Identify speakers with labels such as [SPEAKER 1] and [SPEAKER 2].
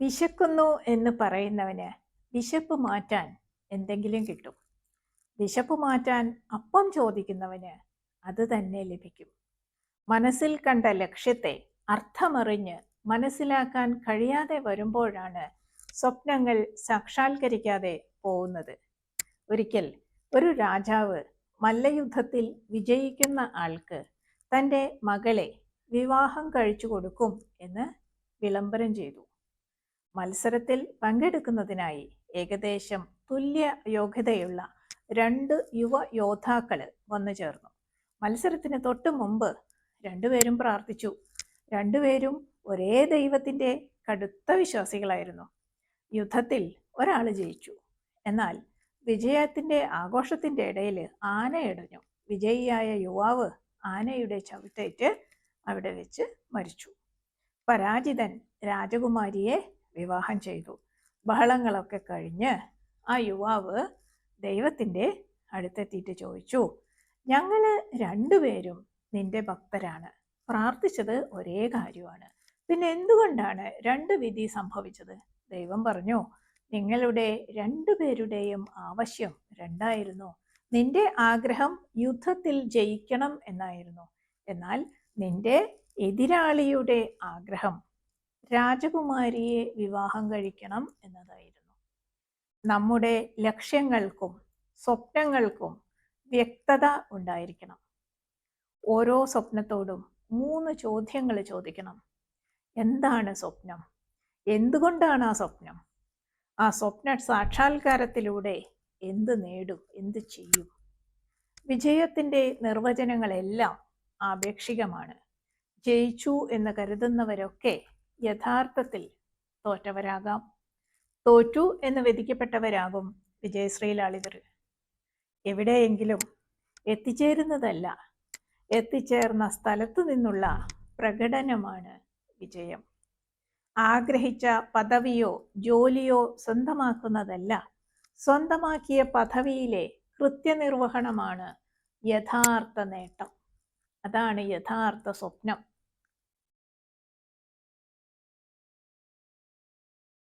[SPEAKER 1] വിശക്കുന്നു എന്ന് പറയുന്നവന് വിശപ്പ് മാറ്റാൻ എന്തെങ്കിലും കിട്ടും. വിശപ്പ് മാറ്റാൻ അപ്പം ചോദിക്കുന്നവന് അത് തന്നെ ലഭിക്കും. മനസ്സിൽ കണ്ട ലക്ഷ്യത്തെ അർത്ഥമറിഞ്ഞ് മനസ്സിലാക്കാൻ കഴിയാതെ വരുമ്പോഴാണ് സ്വപ്നങ്ങൾ സാക്ഷാത്കരിക്കാതെ പോകുന്നത്. ഒരിക്കൽ ഒരു രാജാവ് മല്ലയുദ്ധത്തിൽ വിജയിക്കുന്ന ആൾക്ക് തന്റെ മകളെ വിവാഹം കഴിച്ചു കൊടുക്കും എന്ന് വിളംബരം ചെയ്തു. മത്സരത്തിൽ പങ്കെടുക്കുന്നതിനായി ഏകദേശം തുല്യ യോഗ്യതയുള്ള രണ്ട് യുവ യോദ്ധാക്കൾ വന്നു ചേർന്നു. മത്സരത്തിന് തൊട്ടു മുമ്പ് രണ്ടുപേരും പ്രാർത്ഥിച്ചു. രണ്ടുപേരും ഒരേ ദൈവത്തിന്റെ കടുത്ത വിശ്വാസികളായിരുന്നു. യുദ്ധത്തിൽ ഒരാൾ ജയിച്ചു. എന്നാൽ വിജയത്തിന്റെ ആഘോഷത്തിന്റെ ഇടയിൽ ആനയിടഞ്ഞു വിജയിയായ യുവാവ് ആനയുടെ ചവിട്ടേറ്റ് അവിടെ വെച്ച് മരിച്ചു. പരാജിതൻ രാജകുമാരിയെ വിവാഹം ചെയ്തു. ബഹളങ്ങളൊക്കെ കഴിഞ്ഞ് ആ യുവാവ് ദൈവത്തിന്റെ അടുത്തെത്തിയിട്ട് ചോദിച്ചു ഞങ്ങൾ രണ്ടുപേരും നിന്റെ ഭക്തരാണ്. പ്രാർത്ഥിച്ചത് ഒരേ കാര്യമാണ്. പിന്നെ എന്തുകൊണ്ടാണ് രണ്ട് വിധി സംഭവിച്ചത്? ദൈവം പറഞ്ഞു നിങ്ങളുടെ രണ്ടുപേരുടെയും ആവശ്യം രണ്ടായിരുന്നു. നിന്റെ ആഗ്രഹം യുദ്ധത്തിൽ ജയിക്കണം എന്നായിരുന്നു. എന്നാൽ നിന്റെ എതിരാളിയുടെ ആഗ്രഹം രാജകുമാരിയെ വിവാഹം കഴിക്കണം എന്നതായിരുന്നു. നമ്മുടെ ലക്ഷ്യങ്ങൾക്കും സ്വപ്നങ്ങൾക്കും വ്യക്തത ഉണ്ടായിരിക്കണം. ഓരോ സ്വപ്നത്തോടും മൂന്ന് ചോദ്യങ്ങൾ ചോദിക്കണം. എന്താണ് സ്വപ്നം? എന്തുകൊണ്ടാണ് ആ സ്വപ്നം? ആ സ്വപ്ന സാക്ഷാത്കാരത്തിലൂടെ എന്ത് നേടും? എന്ത് ചെയ്യും? വിജയത്തിന്റെ നിർവചനങ്ങളെല്ലാം ആപേക്ഷികമാണ്. ജയിച്ചു എന്ന് കരുതുന്നവരൊക്കെ യഥാർത്ഥത്തിൽ തോറ്റവരാകാം. തോറ്റു എന്ന് വിധിക്കപ്പെട്ടവരാകും വിജയശ്രീലാളിതർ എവിടെയെങ്കിലും എത്തിച്ചേരുന്നതല്ല എത്തിച്ചേർന്ന സ്ഥലത്തു നിന്നുള്ള പ്രകടനമാണ് വിജയം. ആഗ്രഹിച്ച പദവിയോ ജോലിയോ സ്വന്തമാക്കുന്നതല്ല സ്വന്തമാക്കിയ പദവിയിലെ കൃത്യനിർവഹണമാണ് യഥാർത്ഥ നേട്ടം. അതാണ് യഥാർത്ഥ സ്വപ്നം.